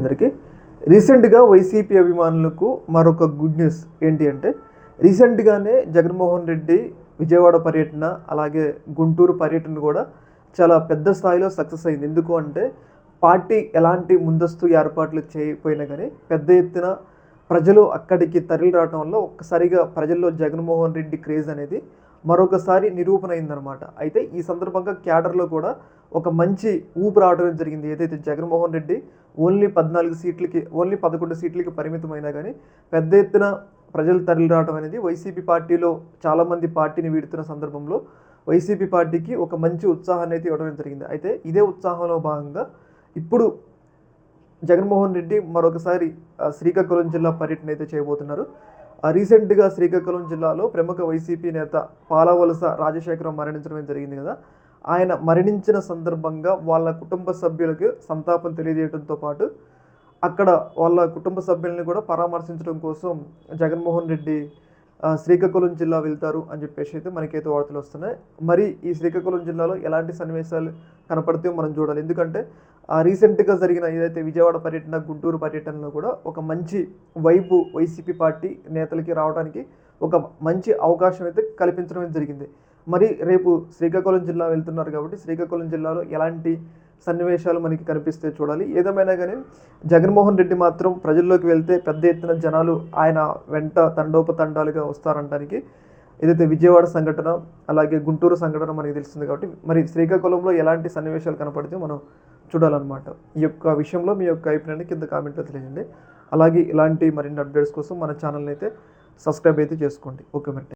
అందరికీ. రీసెంట్గా వైసీపీ అభిమానులకు మరొక గుడ్ న్యూస్ ఏంటి అంటే రీసెంట్గానే జగన్మోహన్ రెడ్డి విజయవాడ పర్యటన అలాగే గుంటూరు పర్యటన కూడా చాలా పెద్ద స్థాయిలో సక్సెస్ అయింది. ఎందుకు అంటే పార్టీ ఎలాంటి ముందస్తు ఏర్పాట్లు చేయకపోయినా కానీ పెద్ద ఎత్తున ప్రజలు అక్కడికి తరలి రావడం వల్ల ఒక్కసారిగా ప్రజల్లో జగన్మోహన్ రెడ్డి క్రేజ్ అనేది మరొకసారి నిరూపణ అయిందనమాట అయితే ఈ సందర్భంగా క్యాడర్లో కూడా ఒక మంచి ఊపు రావడం జరిగింది. ఏదైతే జగన్మోహన్ రెడ్డి ఓన్లీ పద్నాలుగు సీట్లకి ఓన్లీ పదకొండు సీట్లకి పరిమితమైనా కానీ పెద్ద ఎత్తున ప్రజలు తరలి రావడం అనేది వైసీపీ పార్టీలో చాలామంది పార్టీని వీడుతున్న సందర్భంలో వైసీపీ పార్టీకి ఒక మంచి ఉత్సాహాన్ని అయితే ఇవ్వడం జరిగింది. అయితే ఇదే ఉత్సాహంలో భాగంగా ఇప్పుడు జగన్మోహన్ రెడ్డి మరొకసారి శ్రీకాకుళం జిల్లా పర్యటన అయితే చేయబోతున్నారు. ఆ, రీసెంట్గా శ్రీకాకుళం జిల్లాలో ప్రముఖ వైసీపీ నేత పాలవలస రాజశేఖరం మరణించడం జరిగింది కదా. ఆయన మరణించిన సందర్భంగా వాళ్ళ కుటుంబ సభ్యులకు సంతాపం తెలియజేయడంతో పాటు అక్కడ వాళ్ళ కుటుంబ సభ్యుల్ని కూడా పరామర్శించడం కోసం జగన్మోహన్ రెడ్డి శ్రీకాకుళం జిల్లా వెళ్తారు అని చెప్పేసి అయితే మనకైతే వార్తలు వస్తున్నాయి. మరి ఈ శ్రీకాకుళం జిల్లాలో ఎలాంటి సన్నివేశాలు కనపడతాయో మనం చూడాలి. ఎందుకంటే రీసెంట్గా జరిగిన ఏదైతే విజయవాడ పర్యటన గుంటూరు పర్యటనలో కూడా ఒక మంచి వైపు వైసీపీ పార్టీ నేతలకి రావడానికి ఒక మంచి అవకాశం అయితే కల్పించడం జరిగింది. మరి రేపు శ్రీకాకుళం జిల్లా వెళ్తున్నారు కాబట్టి శ్రీకాకుళం జిల్లాలో ఎలాంటి సన్నివేశాలు మనకి కనిపిస్తే చూడాలి. ఏదేమైనా కానీ జగన్మోహన్ రెడ్డి మాత్రం ప్రజల్లోకి వెళ్తే పెద్ద ఎత్తున జనాలు ఆయన వెంట తండోపతండాలుగా వస్తారనడానికి ఏదైతే విజయవాడ సంఘటన అలాగే గుంటూరు సంఘటన మనకి తెలుస్తుంది కాబట్టి మరి శ్రీకాకుళంలో ఎలాంటి సన్నివేశాలు కనపడితే మనం చూడాలన్నమాట. ఈ యొక్క విషయంలో మీ యొక్క అభిప్రాయాన్ని కింద కామెంట్లో తెలియజేయండి. అలాగే ఇలాంటి మరిన్ని అప్డేట్స్ కోసం మన ఛానల్ని అయితే సబ్స్క్రైబ్ అయితే చేసుకోండి. ఓకే మరి.